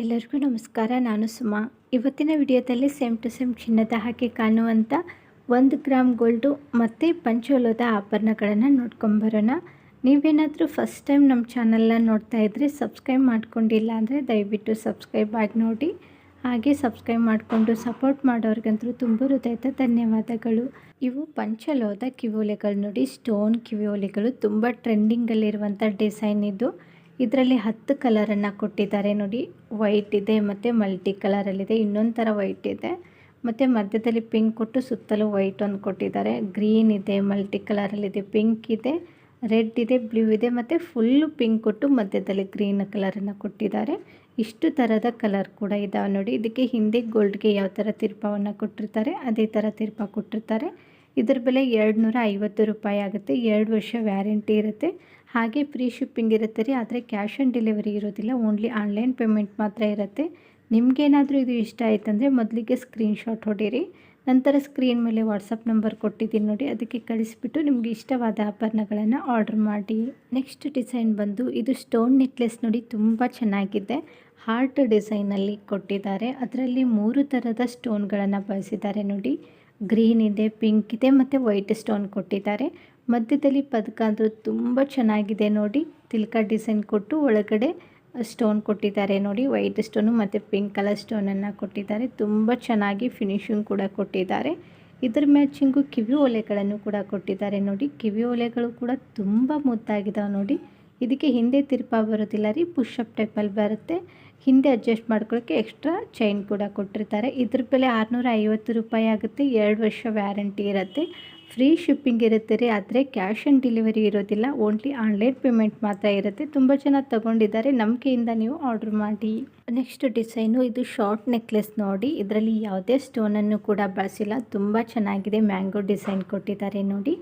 ಎಲ್ಲರಿಗೂ ನಮಸ್ಕಾರ. ನಾನು ಸುಮಾ. ಇವತ್ತಿನ ವಿಡಿಯೋದಲ್ಲಿ ಸೇಮ್ ಟು ಸೇಮ್ ಚಿನ್ನದ ಹಾಕಿ ಕಾಣುವಂಥ ಒಂದು ಗ್ರಾಮ್ ಗೋಲ್ಡು ಮತ್ತು ಪಂಚೋಲದ ಆಭರಣಗಳನ್ನು ನೋಡ್ಕೊಂಬರೋಣ. ನೀವೇನಾದರೂ ಫಸ್ಟ್ ಟೈಮ್ ನಮ್ಮ ಚಾನಲ್ನ ನೋಡ್ತಾ ಇದ್ದರೆ ಸಬ್ಸ್ಕ್ರೈಬ್ ಮಾಡ್ಕೊಂಡಿಲ್ಲ ಅಂದರೆ ದಯವಿಟ್ಟು ಸಬ್ಸ್ಕ್ರೈಬ್ ಆಗಿ ನೋಡಿ. ಹಾಗೆ ಸಬ್ಸ್ಕ್ರೈಬ್ ಮಾಡಿಕೊಂಡು ಸಪೋರ್ಟ್ ಮಾಡೋರಿಗಂತೂ ತುಂಬ ಹೃದಯದ ಧನ್ಯವಾದಗಳು. ಇವು ಪಂಚಲೋದ ಕಿವಿಯೋಲೆಗಳು ನೋಡಿ. ಸ್ಟೋನ್ ಕಿವಿಯೋಲೆಗಳು ತುಂಬ ಟ್ರೆಂಡಿಂಗಲ್ಲಿರುವಂಥ ಡಿಸೈನ್ ಇದು. ಇದರಲ್ಲಿ ಹತ್ತು ಕಲರನ್ನು ಕೊಟ್ಟಿದ್ದಾರೆ ನೋಡಿ. ವೈಟ್ ಇದೆ ಮತ್ತು ಮಲ್ಟಿ ಕಲರಲ್ಲಿದೆ. ಇನ್ನೊಂದು ಥರ ವೈಟ್ ಇದೆ. ಮತ್ತು ಮಧ್ಯದಲ್ಲಿ ಪಿಂಕ್ ಕೊಟ್ಟು ಸುತ್ತಲೂ ವೈಟ್ ಒಂದು ಕೊಟ್ಟಿದ್ದಾರೆ. ಗ್ರೀನ್ ಇದೆ, ಮಲ್ಟಿ ಕಲರಲ್ಲಿದೆ. ಪಿಂಕ್ ಇದೆ, ರೆಡ್ ಇದೆ, ಬ್ಲೂ ಇದೆ ಮತ್ತು ಫುಲ್ಲು ಪಿಂಕ್ ಕೊಟ್ಟು ಮಧ್ಯದಲ್ಲಿ ಗ್ರೀನ್ ಕಲರನ್ನು ಕೊಟ್ಟಿದ್ದಾರೆ. ಇಷ್ಟು ಥರದ ಕಲರ್ ಕೂಡ ಇದಾವೆ ನೋಡಿ. ಇದಕ್ಕೆ ಹಿಂದೆ ಗೋಲ್ಡ್ಗೆ ಯಾವ ಥರ ತಿರ್ಪವನ್ನು ಕೊಟ್ಟಿರ್ತಾರೆ, ಅದೇ ಥರ ತಿರ್ಪ ಕೊಟ್ಟಿರ್ತಾರೆ. ಇದರ ಬೆಲೆ ಎರಡು ನೂರ ಐವತ್ತು ರೂಪಾಯಿ ಆಗುತ್ತೆ. ಎರಡು ವರ್ಷ ವ್ಯಾರಂಟಿ ಇರುತ್ತೆ. ಹಾಗೆ ಫ್ರೀ ಶಿಪ್ಪಿಂಗ್ ಇರುತ್ತೆ ರೀ, ಆದರೆ ಕ್ಯಾಶ್ ಆನ್ ಡೆಲಿವರಿ ಇರೋದಿಲ್ಲ, ಓನ್ಲಿ ಆನ್ಲೈನ್ ಪೇಮೆಂಟ್ ಮಾತ್ರ ಇರುತ್ತೆ. ನಿಮಗೇನಾದರೂ ಇದು ಇಷ್ಟ ಆಯ್ತಂದರೆ ಮೊದಲಿಗೆ ಸ್ಕ್ರೀನ್ಶಾಟ್ ಹೊಡೀರಿ, ನಂತರ ಸ್ಕ್ರೀನ್ ಮೇಲೆ ವಾಟ್ಸಪ್ ನಂಬರ್ ಕೊಟ್ಟಿದ್ದೀನಿ ನೋಡಿ, ಅದಕ್ಕೆ ಕಳಿಸ್ಬಿಟ್ಟು ನಿಮಗೆ ಇಷ್ಟವಾದ ಆಭರಣಗಳನ್ನು ಆರ್ಡರ್ ಮಾಡಿ. ನೆಕ್ಸ್ಟ್ ಡಿಸೈನ್ ಬಂದು, ಇದು ಸ್ಟೋನ್ ನೆಕ್ಲೆಸ್ ನೋಡಿ ತುಂಬ ಚೆನ್ನಾಗಿದೆ. ಹಾರ್ಟ್ ಡಿಸೈನಲ್ಲಿ ಕೊಟ್ಟಿದ್ದಾರೆ, ಅದರಲ್ಲಿ ಮೂರು ಥರದ ಸ್ಟೋನ್ಗಳನ್ನು ಬಳಸಿದ್ದಾರೆ ನೋಡಿ. ಗ್ರೀನ್ ಇದೆ ಪಿಂಕ್ ಇದೆ, ಮತ್ತು ವೈಟ್ ಸ್ಟೋನ್ ಕೊಟ್ಟಿದ್ದಾರೆ. ಮಧ್ಯದಲ್ಲಿ ಪದಕ ಅಂದರೂ ತುಂಬ ಚೆನ್ನಾಗಿದೆ ನೋಡಿ. ತಿಲ್ಕ ಡಿಸೈನ್ ಕೊಟ್ಟು ಒಳಗಡೆ ಸ್ಟೋನ್ ಕೊಟ್ಟಿದ್ದಾರೆ ನೋಡಿ. ವೈಟ್ ಸ್ಟೋನು ಮತ್ತು ಪಿಂಕ್ ಕಲರ್ ಸ್ಟೋನನ್ನು ಕೊಟ್ಟಿದ್ದಾರೆ. ತುಂಬ ಚೆನ್ನಾಗಿ ಫಿನಿಶಿಂಗ್ ಕೂಡ ಕೊಟ್ಟಿದ್ದಾರೆ. ಇದರ ಮ್ಯಾಚಿಂಗು ಕಿವಿ ಒಲೆಗಳನ್ನು ಕೂಡ ಕೊಟ್ಟಿದ್ದಾರೆ ನೋಡಿ. ಕಿವಿ ಓಲೆಗಳು ಕೂಡ ತುಂಬ ಮುದ್ದಾಗಿದ್ದಾವೆ ನೋಡಿ. ಇದಕ್ಕೆ ಹಿಂದೆ ತಿರುಪ ಬರೋದಿಲ್ಲ ರೀ. ಪುಷಪ್ ಟೈಪಲ್ಲಿ ಬರುತ್ತೆ. ಹಿಂದೆ ಅಡ್ಜಸ್ಟ್ ಮಾಡ್ಕೊಳ್ಳೋಕ್ಕೆ ಎಕ್ಸ್ಟ್ರಾ ಚೈನ್ ಕೂಡ ಕೊಟ್ಟಿರ್ತಾರೆ. ಇದ್ರ ಬೆಲೆ ಆರುನೂರ ಐವತ್ತು ರೂಪಾಯಿ ಆಗುತ್ತೆ. ಎರಡು ವರ್ಷ ವ್ಯಾರಂಟಿ ಇರುತ್ತೆ. ಫ್ರೀ ಶಿಪ್ಪಿಂಗ್ ಇರುತ್ತೆ ರೀ, ಆದರೆ ಕ್ಯಾಶ್ ಆನ್ ಡೆಲಿವರಿ ಇರೋದಿಲ್ಲ. ಓನ್ಲಿ ಆನ್ಲೈನ್ ಪೇಮೆಂಟ್ ಮಾತ್ರ ಇರುತ್ತೆ. ತುಂಬ ಜನ ತಗೊಂಡಿದ್ದಾರೆ. ನಂಬಿಕೆಯಿಂದ ನೀವು ಆರ್ಡ್ರ್ ಮಾಡಿ. ನೆಕ್ಸ್ಟ್ ಡಿಸೈನು, ಇದು ಶಾರ್ಟ್ ನೆಕ್ಲೆಸ್ ನೋಡಿ. ಇದರಲ್ಲಿ ಯಾವುದೇ ಸ್ಟೋನನ್ನು ಕೂಡ ಬಳಸಿಲ್ಲ. ತುಂಬ ಚೆನ್ನಾಗಿದೆ. ಮ್ಯಾಂಗೋ ಡಿಸೈನ್ ಕೊಟ್ಟಿದ್ದಾರೆ ನೋಡಿ.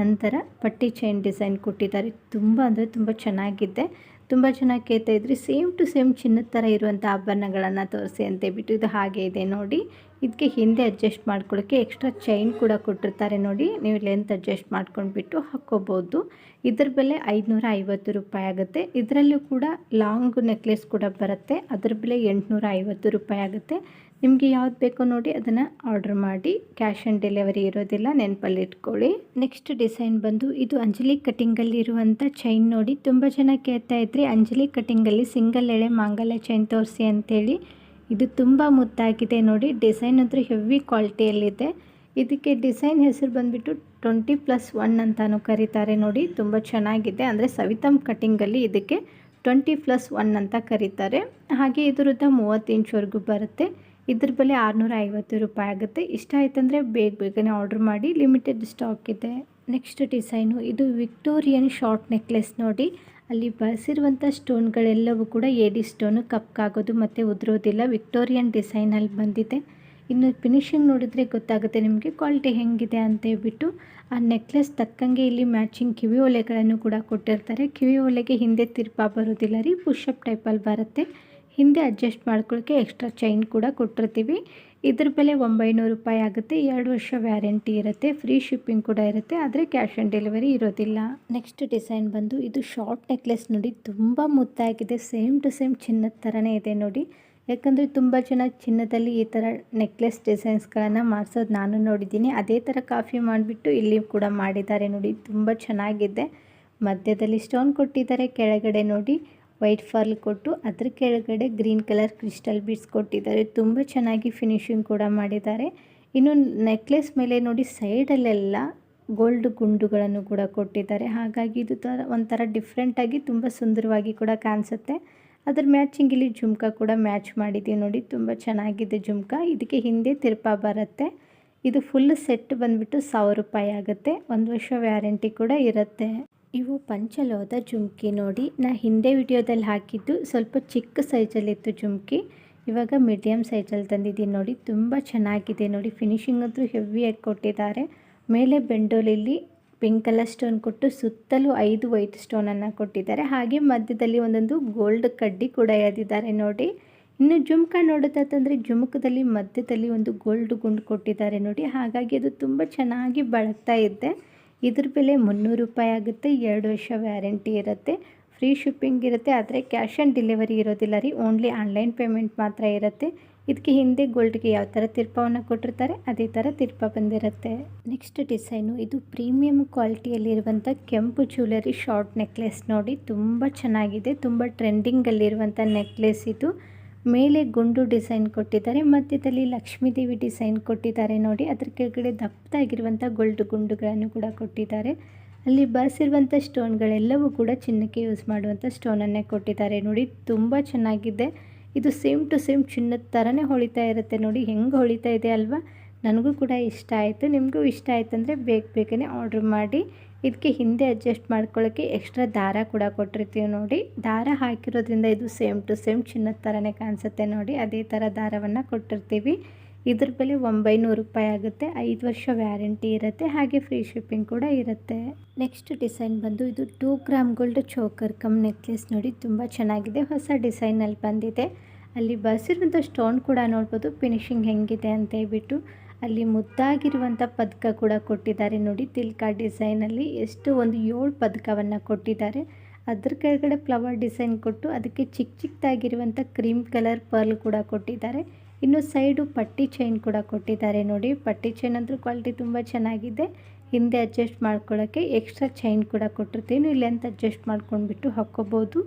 ನಂತರ ಪಟ್ಟಿ ಚೈನ್ ಡಿಸೈನ್ ಕೊಟ್ಟಿದ್ದಾರೆ. ತುಂಬ ಅಂದರೆ ತುಂಬ ಚೆನ್ನಾಗಿದೆ. ತುಂಬ ಚೆನ್ನಾಗಿ ಕೇಳ್ತಾ ಇದ್ರಿ ಸೇಮ್ ಟು ಸೇಮ್ ಚಿನ್ನದ ಥರ ಇರುವಂಥ ಆಭರಣಗಳನ್ನು ತೋರಿಸಿ ಅಂತ ಹೇಳ್ಬಿಟ್ಟು ಇದು ಹಾಗೆ ಇದೆ ನೋಡಿ. ಇದಕ್ಕೆ ಹಿಂದೆ ಅಡ್ಜಸ್ಟ್ ಮಾಡ್ಕೊಳ್ಳೋಕ್ಕೆ ಎಕ್ಸ್ಟ್ರಾ ಚೈನ್ ಕೂಡ ಕೊಟ್ಟಿರ್ತಾರೆ ನೋಡಿ. ನೀವು ಲೆಂತ್ ಅಡ್ಜಸ್ಟ್ ಮಾಡ್ಕೊಂಡ್ಬಿಟ್ಟು ಹಾಕ್ಕೋಬೋದು. ಇದ್ರ ಬೆಲೆ ಐದುನೂರ ಐವತ್ತು ರೂಪಾಯಿ ಆಗುತ್ತೆ. ಇದರಲ್ಲೂ ಕೂಡ ಲಾಂಗ್ ನೆಕ್ಲೆಸ್ ಕೂಡ ಬರುತ್ತೆ. ಅದ್ರ ಬೆಲೆ ಎಂಟುನೂರ ಐವತ್ತು ರೂಪಾಯಿ ಆಗುತ್ತೆ. ನಿಮಗೆ ಯಾವ್ದು ಬೇಕೋ ನೋಡಿ ಅದನ್ನು ಆರ್ಡ್ರ್ ಮಾಡಿ. ಕ್ಯಾಶ್ ಆನ್ ಡೆಲಿವರಿ ಇರೋದಿಲ್ಲ, ನೆನಪಲ್ಲಿ ಇಟ್ಕೊಳ್ಳಿ. ನೆಕ್ಸ್ಟ್ ಡಿಸೈನ್ ಬಂದು ಇದು ಅಂಜಲಿ ಕಟ್ಟಿಂಗಲ್ಲಿ ಇರುವಂಥ ಚೈನ್ ನೋಡಿ. ತುಂಬ ಜನ ಕೇಳ್ತಾ ಇದ್ರಿ ಅಂಜಲಿ ಕಟಿಂಗಲ್ಲಿ ಸಿಂಗಲ್ ಎಳೆ ಮಾಂಗಲ್ಯ ಚೈನ್ ತೋರಿಸಿ ಅಂಥೇಳಿ ಇದು ತುಂಬ ಮುದ್ದಾಗಿದೆ ನೋಡಿ. ಡಿಸೈನ್ ಅಂದರೆ ಹೆವಿ ಕ್ವಾಲಿಟಿಯಲ್ಲಿದೆ ಇದಕ್ಕೆ ಡಿಸೈನ್ ಹೆಸರು ಬಂದುಬಿಟ್ಟು ಟ್ವೆಂಟಿ ಪ್ಲಸ್ ಒನ್ ಅಂತಲೂ ಕರೀತಾರೆ ನೋಡಿ. ತುಂಬ ಚೆನ್ನಾಗಿದೆ. ಅಂದರೆ ಸವಿತಮ್ ಕಟಿಂಗಲ್ಲಿ ಇದಕ್ಕೆ ಟ್ವೆಂಟಿ ಪ್ಲಸ್ ಒನ್ ಅಂತ ಕರೀತಾರೆ. ಹಾಗೆ ಇದರದ್ದು ಮೂವತ್ತು ಇಂಚ್ವರೆಗೂ ಬರುತ್ತೆ. ಇದ್ರ ಬೆಲೆ ಆರುನೂರ ಐವತ್ತು ರೂಪಾಯಿ ಆಗುತ್ತೆ. ಇಷ್ಟ ಆಯ್ತಂದರೆ ಬೇಗ ಬೇಗನೆ ಆರ್ಡ್ರ್ ಮಾಡಿ. ಲಿಮಿಟೆಡ್ ಸ್ಟಾಕ್ ಇದೆ. ನೆಕ್ಸ್ಟ್ ಡಿಸೈನು ಇದು ವಿಕ್ಟೋರಿಯನ್ ಶಾರ್ಟ್ ನೆಕ್ಲೆಸ್ ನೋಡಿ. ಅಲ್ಲಿ ಬಳಸಿರುವಂಥ ಸ್ಟೋನ್ಗಳೆಲ್ಲವೂ ಕೂಡ ಏಡಿ ಸ್ಟೋನು ಕಪ್ಕಾಗೋದು ಮತ್ತು ಉದುರೋದಿಲ್ಲ. ವಿಕ್ಟೋರಿಯನ್ ಡಿಸೈನಲ್ಲಿ ಬಂದಿದೆ. ಇನ್ನು ಫಿನಿಶಿಂಗ್ ನೋಡಿದರೆ ಗೊತ್ತಾಗುತ್ತೆ ನಿಮಗೆ ಕ್ವಾಲಿಟಿ ಹೆಂಗಿದೆ ಅಂತ ಹೇಳ್ಬಿಟ್ಟು. ಆ ನೆಕ್ಲೆಸ್ ತಕ್ಕಂಗೆ ಇಲ್ಲಿ ಮ್ಯಾಚಿಂಗ್ ಕಿವಿ ಒಲೆಗಳನ್ನು ಕೂಡ ಕೊಟ್ಟಿರ್ತಾರೆ. ಕಿವಿ ಒಲೆಗೆ ಹಿಂದೆ ತಿರ್ಪಾ ಬರೋದಿಲ್ಲ ರೀ. ಪುಷಪ್ ಟೈಪಲ್ಲಿ ಬರುತ್ತೆ. ಹಿಂದೆ ಅಡ್ಜಸ್ಟ್ ಮಾಡ್ಕೊಳ್ಳೋಕ್ಕೆ ಎಕ್ಸ್ಟ್ರಾ ಚೈನ್ ಕೂಡ ಕೊಟ್ಟಿರ್ತೀವಿ. ಇದ್ರ ಬೆಲೆ ಒಂಬೈನೂರು ರೂಪಾಯಿ ಆಗುತ್ತೆ. ಎರಡು ವರ್ಷ ವ್ಯಾರಂಟಿ ಇರುತ್ತೆ. ಫ್ರೀ ಶಿಪ್ಪಿಂಗ್ ಕೂಡ ಇರುತ್ತೆ. ಆದರೆ ಕ್ಯಾಶ್ ಆನ್ ಡೆಲಿವರಿ ಇರೋದಿಲ್ಲ. ನೆಕ್ಸ್ಟ್ ಡಿಸೈನ್ ಬಂದು ಇದು ಶಾರ್ಟ್ ನೆಕ್ಲೆಸ್ ನೋಡಿ ತುಂಬ ಮುದ್ದಾಗಿದೆ. ಸೇಮ್ ಟು ಸೇಮ್ ಚಿನ್ನದ ಥರನೇ ಇದೆ ನೋಡಿ. ಯಾಕಂದರೆ ತುಂಬ ಜನ ಚಿನ್ನದಲ್ಲಿ ಈ ಥರ ನೆಕ್ಲೆಸ್ ಡಿಸೈನ್ಸ್ಗಳನ್ನು ಮಾಡಿಸೋದು ನಾನು ನೋಡಿದ್ದೀನಿ. ಅದೇ ಥರ ಕಾಫಿ ಮಾಡಿಬಿಟ್ಟು ಇಲ್ಲಿ ಕೂಡ ಮಾಡಿದ್ದಾರೆ ನೋಡಿ. ತುಂಬ ಚೆನ್ನಾಗಿದೆ. ಮಧ್ಯದಲ್ಲಿ ಸ್ಟೋನ್ ಕೊಟ್ಟಿದ್ದಾರೆ. ಕೆಳಗಡೆ ನೋಡಿ. ವೈಟ್ ಫಾರ್ಲ್ ಕೊಟ್ಟು ಅದ್ರ ಕೆಳಗಡೆ ಗ್ರೀನ್ ಕಲರ್ ಕ್ರಿಸ್ಟಲ್ ಬೀಡ್ಸ್ ಕೊಟ್ಟಿದ್ದಾರೆ. ತುಂಬ ಚೆನ್ನಾಗಿ ಫಿನಿಶಿಂಗ್ ಕೂಡ ಮಾಡಿದ್ದಾರೆ. ಇನ್ನು ನೆಕ್ಲೆಸ್ ಮೇಲೆ ನೋಡಿ ಸೈಡಲ್ಲೆಲ್ಲ ಗೋಲ್ಡ್ ಗುಂಡುಗಳನ್ನು ಕೂಡ ಕೊಟ್ಟಿದ್ದಾರೆ. ಹಾಗಾಗಿ ಇದು ಥರ ಒಂಥರ ಡಿಫ್ರೆಂಟಾಗಿ ತುಂಬ ಸುಂದರವಾಗಿ ಕೂಡ ಕಾಣಿಸುತ್ತೆ. ಅದ್ರ ಮ್ಯಾಚಿಂಗ್ ಇಲ್ಲಿ ಜುಮ್ಕ ಕೂಡ ಮ್ಯಾಚ್ ಮಾಡಿದ್ದೀವಿ ನೋಡಿ. ತುಂಬ ಚೆನ್ನಾಗಿದೆ ಜುಮ್ಕ. ಇದಕ್ಕೆ ಹಿಂದೆ ತಿರ್ಪಾ ಬರುತ್ತೆ. ಇದು ಫುಲ್ ಸೆಟ್ ಬಂದ್ಬಿಟ್ಟು ಸಾವಿರ ರೂಪಾಯಿ ಆಗುತ್ತೆ. ಒಂದು ವರ್ಷ ವ್ಯಾರಂಟಿ ಕೂಡ ಇರುತ್ತೆ. ಇವು ಪಂಚಲೋದ ಜುಮ್ಕಿ. ನೋಡಿ, ನಾ ಹಿಂದೆ ವಿಡಿಯೋದಲ್ಲಿ ಹಾಕಿದ್ದು ಸ್ವಲ್ಪ ಚಿಕ್ಕ ಸೈಜಲ್ಲಿತ್ತು ಜುಮ್ಕಿ. ಇವಾಗ ಮೀಡಿಯಮ್ ಸೈಜಲ್ಲಿ ತಂದಿದ್ದೀನಿ. ನೋಡಿ, ತುಂಬ ಚೆನ್ನಾಗಿದೆ. ನೋಡಿ, ಫಿನಿಶಿಂಗ್ ಅಂತೂ ಹೆವಿಯಾಗಿ ಕೊಟ್ಟಿದ್ದಾರೆ. ಮೇಲೆ ಬೆಂಡೋಲಿಲ್ಲಿ ಪಿಂಕ್ ಕಲರ್ ಸ್ಟೋನ್ ಕೊಟ್ಟು ಸುತ್ತಲೂ ಐದು ವೈಟ್ ಸ್ಟೋನನ್ನು ಕೊಟ್ಟಿದ್ದಾರೆ. ಹಾಗೆ ಮಧ್ಯದಲ್ಲಿ ಒಂದೊಂದು ಗೋಲ್ಡ್ ಕಡ್ಡಿ ಕೂಡ ಎಳೆದಿದ್ದಾರೆ. ನೋಡಿ, ಇನ್ನು ಜುಮ್ಕ ನೋಡೋದಂತಂದರೆ ಜುಮುಕದಲ್ಲಿ ಮಧ್ಯದಲ್ಲಿ ಒಂದು ಗೋಲ್ಡ್ ಗುಂಡು ಕೊಟ್ಟಿದ್ದಾರೆ. ನೋಡಿ, ಹಾಗಾಗಿ ಅದು ತುಂಬ ಚೆನ್ನಾಗಿ ಬಳಕ್ತಾ ಇದ್ದೆ ಇದ್ರ ಬೆಲೆ ಮುನ್ನೂರು ರೂಪಾಯಿ ಆಗುತ್ತೆ. ಎರಡು ವರ್ಷ ವ್ಯಾರಂಟಿ ಇರುತ್ತೆ. ಫ್ರೀ ಶಿಪ್ಪಿಂಗ್ ಇರುತ್ತೆ. ಆದರೆ ಕ್ಯಾಶ್ ಆನ್ ಡೆಲಿವರಿ ಇರೋದಿಲ್ಲ ರೀ. ಓನ್ಲಿ ಆನ್ಲೈನ್ ಪೇಮೆಂಟ್ ಮಾತ್ರ ಇರುತ್ತೆ. ಇದಕ್ಕೆ ಹಿಂದೆ ಗೋಲ್ಡ್ಗೆ ಯಾವ ಥರ ತಿರ್ಪವನ್ನು ಕೊಟ್ಟಿರ್ತಾರೆ, ಅದೇ ಥರ ತಿರ್ಪ ಬಂದಿರುತ್ತೆ. ನೆಕ್ಸ್ಟ್ ಡಿಸೈನು, ಇದು ಪ್ರೀಮಿಯಂ ಕ್ವಾಲಿಟಿಯಲ್ಲಿರುವಂಥ ಕೆಂಪು ಜ್ಯುವೆಲರಿ ಶಾರ್ಟ್ ನೆಕ್ಲೆಸ್ ನೋಡಿ. ತುಂಬ ಚೆನ್ನಾಗಿದೆ. ತುಂಬ ಟ್ರೆಂಡಿಂಗಲ್ಲಿರುವಂಥ ನೆಕ್ಲೆಸ್ ಇದು. ಮೇಲೆ ಗುಂಡು ಡಿಸೈನ್ ಕೊಟ್ಟಿದ್ದಾರೆ, ಮಧ್ಯದಲ್ಲಿ ಲಕ್ಷ್ಮೀದೇವಿ ಡಿಸೈನ್ ಕೊಟ್ಟಿದ್ದಾರೆ ನೋಡಿ. ಅದ್ರ ಕೆಳಗಡೆ ದಪ್ಪದಾಗಿರುವಂಥ ಗೋಲ್ಡ್ ಗುಂಡುಗಳನ್ನು ಕೂಡ ಕೊಟ್ಟಿದ್ದಾರೆ. ಅಲ್ಲಿ ಬರ್ಸಿರುವಂಥ ಸ್ಟೋನ್ಗಳೆಲ್ಲವೂ ಕೂಡ ಚಿನ್ನಕ್ಕೆ ಯೂಸ್ ಮಾಡುವಂಥ ಸ್ಟೋನನ್ನೇ ಕೊಟ್ಟಿದ್ದಾರೆ ನೋಡಿ. ತುಂಬ ಚೆನ್ನಾಗಿದೆ. ಇದು ಸೇಮ್ ಟು ಸೇಮ್ ಚಿನ್ನದ ಥರನೇ ಹೊಳಿತಾ ಇರುತ್ತೆ ನೋಡಿ. ಹೆಂಗೆ ಹೊಳಿತಾ ಇದೆ ಅಲ್ವಾ? ನನಗೂ ಕೂಡ ಇಷ್ಟ ಆಯಿತು. ನಿಮಗೂ ಇಷ್ಟ ಆಯಿತು ಅಂದರೆ ಬೇಗ ಬೇಗನೆ ಆರ್ಡ್ರ್ ಮಾಡಿ. ಇದಕ್ಕೆ ಹಿಂದೆ ಅಡ್ಜಸ್ಟ್ ಮಾಡ್ಕೊಳ್ಳೋಕ್ಕೆ ಎಕ್ಸ್ಟ್ರಾ ದಾರ ಕೂಡ ಕೊಟ್ಟಿರ್ತೀವಿ ನೋಡಿ. ದಾರ ಹಾಕಿರೋದ್ರಿಂದ ಇದು ಸೇಮ್ ಟು ಸೇಮ್ ಚಿನ್ನದ ಥರನೇ ಕಾಣಿಸುತ್ತೆ ನೋಡಿ. ಅದೇ ಥರ ದಾರವನ್ನು ಕೊಟ್ಟಿರ್ತೀವಿ. ಇದ್ರ ಬೆಲೆ ಒಂಬೈನೂರು ರೂಪಾಯಿ ಆಗುತ್ತೆ. ಐದು ವರ್ಷ ವ್ಯಾರಂಟಿ ಇರುತ್ತೆ. ಹಾಗೆ ಫ್ರೀ ಶಿಪ್ಪಿಂಗ್ ಕೂಡ ಇರುತ್ತೆ. ನೆಕ್ಸ್ಟ್ ಡಿಸೈನ್ ಬಂದು ಇದು two gram gold choker cum necklace ನೋಡಿ. ತುಂಬ ಚೆನ್ನಾಗಿದೆ. ಹೊಸ ಡಿಸೈನಲ್ಲಿ ಬಂದಿದೆ. ಅಲ್ಲಿ ಬಸಿರುವಂಥ ಸ್ಟೋನ್ ಕೂಡ ನೋಡ್ಬೋದು. ಫಿನಿಶಿಂಗ್ ಹೆಂಗಿದೆ ಅಂತ ಹೇಳ್ಬಿಟ್ಟು. ಅಲ್ಲಿ ಮುದ್ದಾಗಿರುವಂಥ ಪದಕ ಕೂಡ ಕೊಟ್ಟಿದ್ದಾರೆ. ನೋಡಿ, ತಿಲ್ಕ ಡಿಸೈನಲ್ಲಿ ಎಷ್ಟು ಒಂದು ಏಳು ಪದಕವನ್ನು ಕೊಟ್ಟಿದ್ದಾರೆ. ಅದ್ರ ಕೆಳಗಡೆ ಫ್ಲವರ್ ಡಿಸೈನ್ ಕೊಟ್ಟು ಅದಕ್ಕೆ ಚಿಕ್ಕ ಚಿಕ್ಕದಾಗಿರುವಂಥ ಕ್ರೀಮ್ ಕಲರ್ ಪರ್ಲ್ ಕೂಡ ಕೊಟ್ಟಿದ್ದಾರೆ. ಇನ್ನು ಸೈಡು ಪಟ್ಟಿ ಚೈನ್ ಕೂಡ ಕೊಟ್ಟಿದ್ದಾರೆ. ನೋಡಿ, ಪಟ್ಟಿ ಚೈನ್ ಅಂದರೂ ಕ್ವಾಲಿಟಿ ತುಂಬ ಚೆನ್ನಾಗಿದೆ. ಹಿಂದೆ ಅಡ್ಜಸ್ಟ್ ಮಾಡ್ಕೊಳ್ಳೋಕ್ಕೆ ಎಕ್ಸ್ಟ್ರಾ ಚೈನ್ ಕೂಡ ಕೊಟ್ಟಿರ್ತೀನಿ. ಇಲ್ಲಿ ಅಂತ ಅಡ್ಜಸ್ಟ್ ಮಾಡ್ಕೊಂಡ್ಬಿಟ್ಟು ಹಾಕ್ಕೋಬೋದು.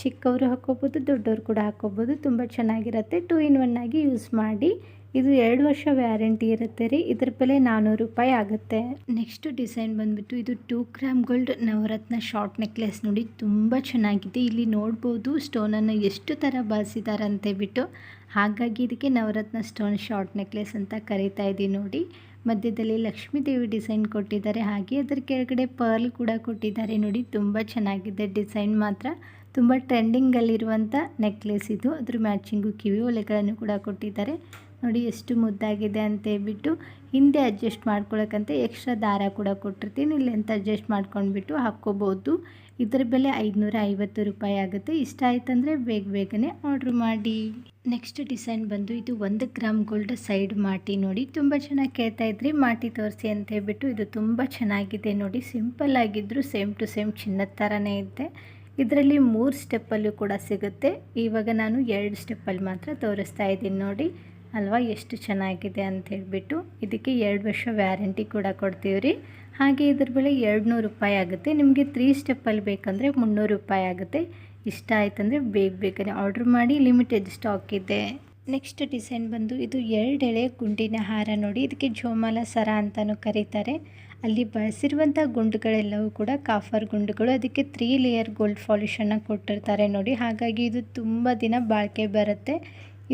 ಚಿಕ್ಕವರು ಹಾಕ್ಕೋಬೋದು, ದೊಡ್ಡವರು ಕೂಡ ಹಾಕ್ಕೋಬೋದು. ತುಂಬ ಚೆನ್ನಾಗಿರುತ್ತೆ. ಟೂ ಇನ್ ಒನ್ ಆಗಿ ಯೂಸ್ ಮಾಡಿ ಇದು ಎರಡು ವರ್ಷ ವ್ಯಾರಂಟಿ ಇರುತ್ತೆ ರೀ. ಇದ್ರ ಬೆಲೆ ನಾನ್ನೂರು ರೂಪಾಯಿ ಆಗುತ್ತೆ. ನೆಕ್ಸ್ಟ್ ಡಿಸೈನ್ ಬಂದ್ಬಿಟ್ಟು ಇದು two gram gold Navratna short necklace ನೋಡಿ ತುಂಬ ಚೆನ್ನಾಗಿದೆ. ಇಲ್ಲಿ ನೋಡ್ಬೋದು ಸ್ಟೋನನ್ನು ಎಷ್ಟು ಥರ ಬಳಸಿದ್ದಾರೆ ಅಂತೇಳ್ಬಿಟ್ಟು ಹಾಗಾಗಿ ಇದಕ್ಕೆ ನವರತ್ನ ಸ್ಟೋನ್ ಶಾರ್ಟ್ ನೆಕ್ಲೆಸ್ ಅಂತ ಕರಿತಾ ಇದ್ದೀವಿ ನೋಡಿ. ಮಧ್ಯದಲ್ಲಿ ಲಕ್ಷ್ಮೀ ದೇವಿ ಡಿಸೈನ್ ಕೊಟ್ಟಿದ್ದಾರೆ. ಹಾಗೆ ಅದರ ಕೆಳಗಡೆ ಪರ್ಲ್ ಕೂಡ ಕೊಟ್ಟಿದ್ದಾರೆ ನೋಡಿ. ತುಂಬ ಚೆನ್ನಾಗಿದೆ ಡಿಸೈನ್ ಮಾತ್ರ. ತುಂಬ ಟ್ರೆಂಡಿಂಗಲ್ಲಿರುವಂಥ ನೆಕ್ಲೆಸ್ ಇದು. ಅದ್ರ ಮ್ಯಾಚಿಂಗು ಕಿವಿ ಒಲೆಗಳನ್ನು ಕೂಡ ಕೊಟ್ಟಿದ್ದಾರೆ. ನೋಡಿ ಎಷ್ಟು ಮುದ್ದಾಗಿದೆ ಅಂತ ಹೇಳ್ಬಿಟ್ಟು ಹಿಂದೆ ಅಡ್ಜಸ್ಟ್ ಮಾಡ್ಕೊಳಕ್ಕಂತ ಎಕ್ಸ್ಟ್ರಾ ದಾರ ಕೂಡ ಕೊಟ್ಟಿರ್ತೀನಿ. ಇಲ್ಲಿ ಅಂತ ಅಡ್ಜಸ್ಟ್ ಮಾಡ್ಕೊಂಡ್ಬಿಟ್ಟು ಹಾಕ್ಕೋಬೋದು. ಇದರ ಬೆಲೆ ಐದುನೂರ ಐವತ್ತು ರೂಪಾಯಿ ಆಗುತ್ತೆ. ಇಷ್ಟ ಆಯ್ತಂದರೆ ಬೇಗ ಬೇಗನೆ ಆರ್ಡ್ರ್ ಮಾಡಿ. ನೆಕ್ಸ್ಟ್ ಡಿಸೈನ್ ಬಂದು ಇದು ಒಂದು ಗ್ರಾಮ್ ಗೋಲ್ಡ್ ಸೈಡ್ ಮಾಟಿ ನೋಡಿ. ತುಂಬ ಚೆನ್ನಾಗಿ ಕೇಳ್ತಾ ಇದ್ರಿ. ಮಾಟಿ ತೋರಿಸಿ ಅಂತ ಹೇಳ್ಬಿಟ್ಟು ಇದು ತುಂಬ ಚೆನ್ನಾಗಿದೆ ನೋಡಿ. ಸಿಂಪಲ್ ಆಗಿದ್ರು ಸೇಮ್ ಟು ಸೇಮ್ ಚಿನ್ನದ ಥರನೇ ಇದೆ. ಇದರಲ್ಲಿ ಮೂರು ಸ್ಟೆಪ್ಪಲ್ಲೂ ಕೂಡ ಸಿಗುತ್ತೆ. ಇವಾಗ ನಾನು ಎರಡು ಸ್ಟೆಪ್ಪಲ್ಲಿ ಮಾತ್ರ ತೋರಿಸ್ತಾ ಇದ್ದೀನಿ ನೋಡಿ. ಅಲ್ವಾ, ಎಷ್ಟು ಚೆನ್ನಾಗಿದೆ ಅಂತ ಹೇಳಿಬಿಟ್ಟು ಇದಕ್ಕೆ ಎರಡು ವರ್ಷ ವ್ಯಾರಂಟಿ ಕೂಡ ಕೊಡ್ತೀವಿ ರೀ. ಹಾಗೆ ಇದ್ರ ಬೆಲೆ ಎರಡು ನೂರು ರೂಪಾಯಿ ಆಗುತ್ತೆ. ನಿಮಗೆ ತ್ರೀ ಸ್ಟೆಪ್ಪಲ್ಲಿ ಬೇಕಂದರೆ ಮುನ್ನೂರು ರೂಪಾಯಿ ಆಗುತ್ತೆ. ಇಷ್ಟ ಆಯ್ತಂದರೆ ಬೇಗ ಬೇಗನೆ ಆರ್ಡ್ರ್ ಮಾಡಿ ಲಿಮಿಟೆಡ್ ಸ್ಟಾಕ್ ಇದೆ. ನೆಕ್ಸ್ಟ್ ಡಿಸೈನ್ ಬಂದು ಇದು ಎರಡು ಎಳೆ ಗುಂಡಿನ ಹಾರ ನೋಡಿ, ಇದಕ್ಕೆ ಜೋಮಾಲ ಸರ ಅಂತಲೂ ಕರೀತಾರೆ. ಅಲ್ಲಿ ಬಳಸಿರುವಂಥ ಗುಂಡುಗಳೆಲ್ಲವೂ ಕೂಡ ಕಾಫರ್ ಗುಂಡುಗಳು, ಅದಕ್ಕೆ ತ್ರೀ ಲೇಯರ್ ಗೋಲ್ಡ್ ಪಾಲಿಷನ್ನು ಕೊಟ್ಟಿರ್ತಾರೆ ನೋಡಿ. ಹಾಗಾಗಿ ಇದು ತುಂಬ ದಿನ ಬಾಳಿಕೆ ಬರುತ್ತೆ.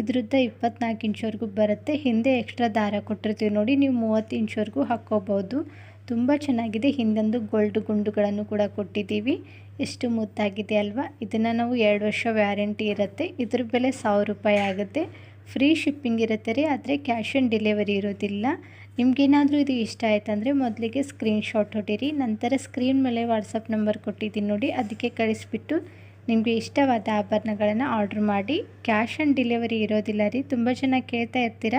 ಇದ್ರದ್ದು ಇಪ್ಪತ್ನಾಲ್ಕು ಇಂಚ್ವರೆಗೂ ಬರುತ್ತೆ. ಹಿಂದೆ ಎಕ್ಸ್ಟ್ರಾ ದಾರ ಕೊಟ್ಟಿರ್ತೀವಿ ನೋಡಿ, ನೀವು ಮೂವತ್ತು ಇಂಚ್ವರೆಗೂ ಹಾಕ್ಕೋಬೋದು. ತುಂಬ ಚೆನ್ನಾಗಿದೆ. ಹಿಂದೊಂದು ಗೋಲ್ಡ್ ಗುಂಡುಗಳನ್ನು ಕೂಡ ಕೊಟ್ಟಿದ್ದೀವಿ. ಎಷ್ಟು ಮುದ್ದಾಗಿದೆ ಅಲ್ವಾ? ಇದನ್ನು ನಾವು ಎರಡು ವರ್ಷ ವ್ಯಾರಂಟಿ ಇರುತ್ತೆ. ಇದ್ರ ಬೆಲೆ ಸಾವಿರ ರೂಪಾಯಿ ಆಗುತ್ತೆ. ಫ್ರೀ ಶಿಪ್ಪಿಂಗ್ ಇರುತ್ತೆ ರೀ, ಆದರೆ ಕ್ಯಾಶ್ ಆನ್ ಡೆಲಿವರಿ ಇರೋದಿಲ್ಲ. ನಿಮ್ಗೇನಾದರೂ ಇದು ಇಷ್ಟ ಆಯ್ತಂದರೆ ಮೊದಲಿಗೆ ಸ್ಕ್ರೀನ್ಶಾಟ್ ಹೊಡಿರಿ. ನಂತರ ಸ್ಕ್ರೀನ್ ಮೇಲೆ ವಾಟ್ಸಪ್ ನಂಬರ್ ಕೊಟ್ಟಿದ್ದೀನಿ ನೋಡಿ, ಅದಕ್ಕೆ ಕಳಿಸ್ಬಿಟ್ಟು ನಿಮಗೆ ಇಷ್ಟವಾದ ಆಭರಣಗಳನ್ನು ಆರ್ಡ್ರ್ ಮಾಡಿ. ಕ್ಯಾಶ್ ಆನ್ ಡೆಲಿವರಿ ಇರೋದಿಲ್ಲ ರೀ. ತುಂಬ ಜನ ಕೇಳ್ತಾ ಇರ್ತೀರ,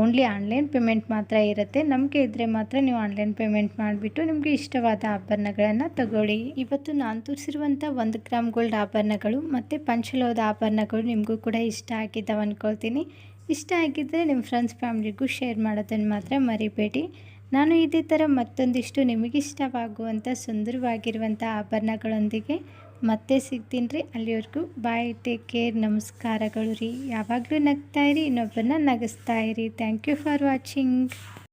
ಓನ್ಲಿ ಆನ್ಲೈನ್ ಪೇಮೆಂಟ್ ಮಾತ್ರ ಇರುತ್ತೆ. ನಮಗೆ ಇದ್ದರೆ ಮಾತ್ರ ನೀವು ಆನ್ಲೈನ್ ಪೇಮೆಂಟ್ ಮಾಡಿಬಿಟ್ಟು ನಿಮಗೆ ಇಷ್ಟವಾದ ಆಭರಣಗಳನ್ನು ತಗೊಳ್ಳಿ. ಇವತ್ತು ನಾನು ತೋರಿಸಿರುವಂಥ ಒಂದು ಗ್ರಾಮ್ ಗೋಲ್ಡ್ ಆಭರಣಗಳು ಮತ್ತು ಪಂಚಲೋದ ಆಭರಣಗಳು ನಿಮಗೂ ಕೂಡ ಇಷ್ಟ ಆಗಿದ್ದಾವೆ ಅಂದ್ಕೊಳ್ತೀನಿ ಇಷ್ಟ ಆಗಿದ್ದರೆ ನಿಮ್ಮ ಫ್ರೆಂಡ್ಸ್ ಫ್ಯಾಮ್ಲಿಗೂ ಶೇರ್ ಮಾಡೋದನ್ನು ಮಾತ್ರ ಮರಿಬೇಡಿ. ನಾನು ಇದೇ ಥರ ಮತ್ತೊಂದಿಷ್ಟು ನಿಮಗಿಷ್ಟವಾಗುವಂಥ ಸುಂದರವಾಗಿರುವಂಥ ಆಭರಣಗಳೊಂದಿಗೆ ಮತ್ತೆ ಸಿಗ್ತೀನಿ ರೀ. ಅಲ್ಲಿವರೆಗೂ ಬಾಯ್ ಟೇಕ್ ಕೇರ್ ನಮಸ್ಕಾರಗಳು ರೀ. ಯಾವಾಗಲೂ ನಗ್ತಾಯಿರಿ ಇನ್ನೊಬ್ಬರನ್ನ ನಗಿಸ್ತಾ ಇರಿ. Thank you for watching